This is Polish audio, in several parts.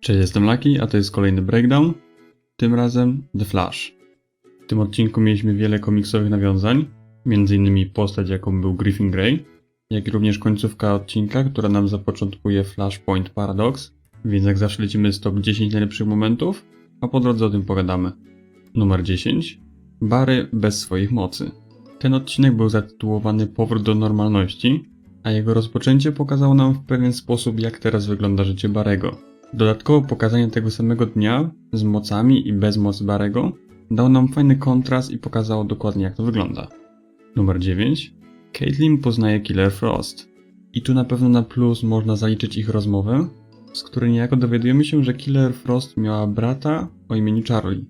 Cześć, jestem Lucky, a to jest kolejny breakdown. Tym razem The Flash. W tym odcinku mieliśmy wiele komiksowych nawiązań, m.in. postać jaką był Griffin Grey, jak i również końcówka odcinka, która nam zapoczątkuje Flashpoint Paradox, więc jak zawsze lecimy z top 10 najlepszych momentów, a po drodze o tym pogadamy. Numer 10. Barry bez swoich mocy. Ten odcinek był zatytułowany Powrót do normalności, a jego rozpoczęcie pokazało nam w pewien sposób, jak teraz wygląda życie Barego. Dodatkowo pokazanie tego samego dnia z mocami i bez mocy Barego dało nam fajny kontrast i pokazało dokładnie jak to wygląda. Numer 9. Caitlin poznaje Killer Frost. I tu na pewno na plus można zaliczyć ich rozmowę, z której niejako dowiadujemy się, że Killer Frost miała brata o imieniu Charlie.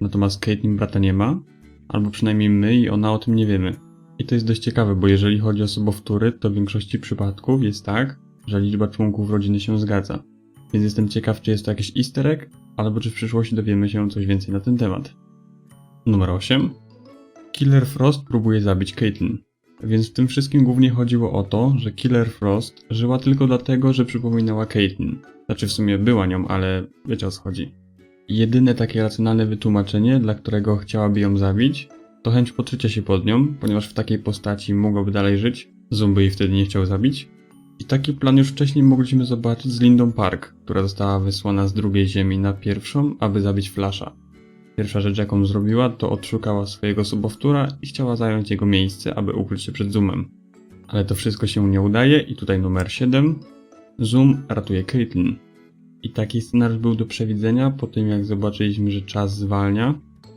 Natomiast Caitlin brata nie ma, albo przynajmniej my i ona o tym nie wiemy. I to jest dość ciekawe, bo jeżeli chodzi o sobowtóry, to w większości przypadków jest tak, że liczba członków rodziny się zgadza. Więc jestem ciekaw, czy jest to jakiś easter egg, albo czy w przyszłości dowiemy się coś więcej na ten temat. Numer 8. Killer Frost próbuje zabić Caitlyn. Więc w tym wszystkim głównie chodziło o to, że Killer Frost żyła tylko dlatego, że przypominała Caitlyn. Znaczy w sumie była nią, ale wiecie o co chodzi. Jedyne takie racjonalne wytłumaczenie, dla którego chciałaby ją zabić, to chęć poczucia się pod nią, ponieważ w takiej postaci mogłaby dalej żyć, Zoom by jej wtedy nie chciał zabić. I taki plan już wcześniej mogliśmy zobaczyć z Lindą Park, która została wysłana z drugiej ziemi na pierwszą, aby zabić Flasha. Pierwsza rzecz jaką zrobiła, to odszukała swojego sobowtóra i chciała zająć jego miejsce, aby ukryć się przed Zoomem. Ale to wszystko się nie udaje i tutaj numer 7. Zoom ratuje Caitlyn. I taki scenariusz był do przewidzenia po tym jak zobaczyliśmy, że czas zwalnia,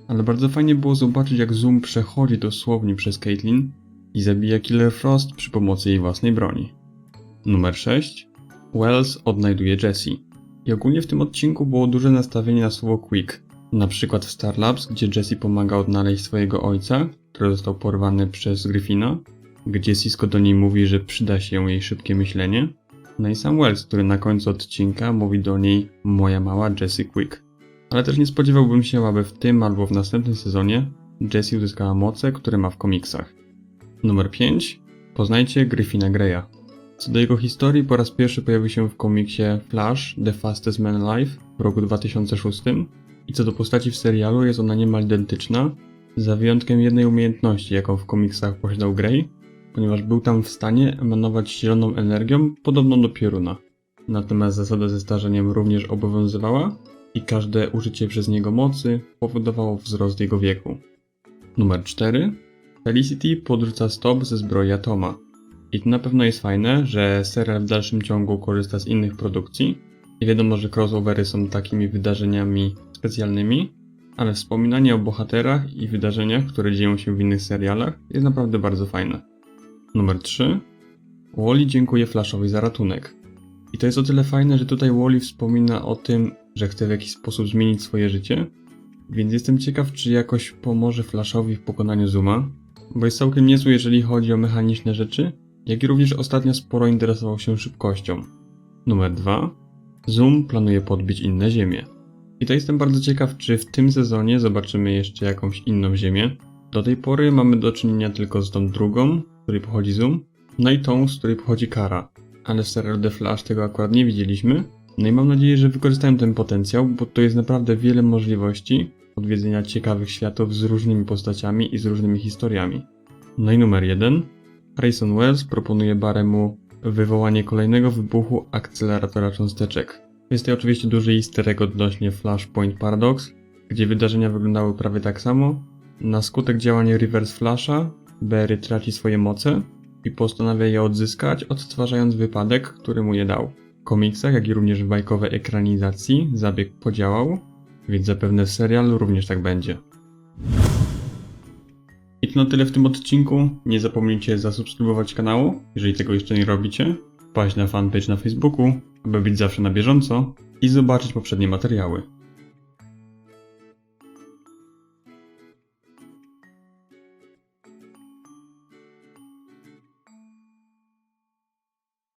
ale bardzo fajnie było zobaczyć jak Zoom przechodzi dosłownie przez Caitlyn i zabija Killer Frost przy pomocy jej własnej broni. Numer 6. Wells odnajduje Jessie. I ogólnie w tym odcinku było duże nastawienie na słowo quick. Na przykład w Star Labs, gdzie Jessie pomaga odnaleźć swojego ojca, który został porwany przez Griffina, gdzie Cisco do niej mówi, że przyda się jej szybkie myślenie. No i sam Wells, który na końcu odcinka mówi do niej moja mała Jessie Quick. Ale też nie spodziewałbym się, aby w tym albo w następnym sezonie Jessie uzyskała moce, które ma w komiksach. Numer 5. Poznajcie Griffina Greya. Co do jego historii, po raz pierwszy pojawił się w komiksie Flash The Fastest Man Alive w roku 2006 i co do postaci w serialu jest ona niemal identyczna, za wyjątkiem jednej umiejętności, jaką w komiksach posiadał Grey, ponieważ był tam w stanie emanować zieloną energią podobną do pioruna. Natomiast zasada ze starzeniem również obowiązywała i każde użycie przez niego mocy powodowało wzrost jego wieku. Numer 4. Felicity podrzuca stop ze zbroi Atoma. I to na pewno jest fajne, że serial w dalszym ciągu korzysta z innych produkcji. I wiadomo, że crossovery są takimi wydarzeniami specjalnymi, ale wspominanie o bohaterach i wydarzeniach, które dzieją się w innych serialach jest naprawdę bardzo fajne. Numer 3. Wally dziękuję Flashowi za ratunek. I to jest o tyle fajne, że tutaj Wally wspomina o tym, że chce w jakiś sposób zmienić swoje życie, więc jestem ciekaw, czy jakoś pomoże Flashowi w pokonaniu Zuma, bo jest całkiem niezły, jeżeli chodzi o mechaniczne rzeczy, jak i również ostatnio sporo interesował się szybkością. Numer 2. Zoom planuje podbić inne ziemie. I to jestem bardzo ciekaw, czy w tym sezonie zobaczymy jeszcze jakąś inną ziemię. Do tej pory mamy do czynienia tylko z tą drugą, z której pochodzi Zoom, no i tą, z której pochodzi Kara. Ale w serialu The Flash tego akurat nie widzieliśmy. No i mam nadzieję, że wykorzystają ten potencjał, bo to jest naprawdę wiele możliwości odwiedzenia ciekawych światów z różnymi postaciami i z różnymi historiami. No i numer jeden. Harrison Wells proponuje Baremu wywołanie kolejnego wybuchu akceleratora cząsteczek. Jest to oczywiście duży easter egg odnośnie Flashpoint Paradox, gdzie wydarzenia wyglądały prawie tak samo. Na skutek działania Reverse Flasha, Barry traci swoje moce i postanawia je odzyskać, odtwarzając wypadek, który mu je dał. W komiksach, jak i również w bajkowej ekranizacji zabieg podziałał, więc zapewne w serialu również tak będzie. I to na tyle w tym odcinku. Nie zapomnijcie zasubskrybować kanału, jeżeli tego jeszcze nie robicie, wpaść na fanpage na Facebooku, aby być zawsze na bieżąco i zobaczyć poprzednie materiały.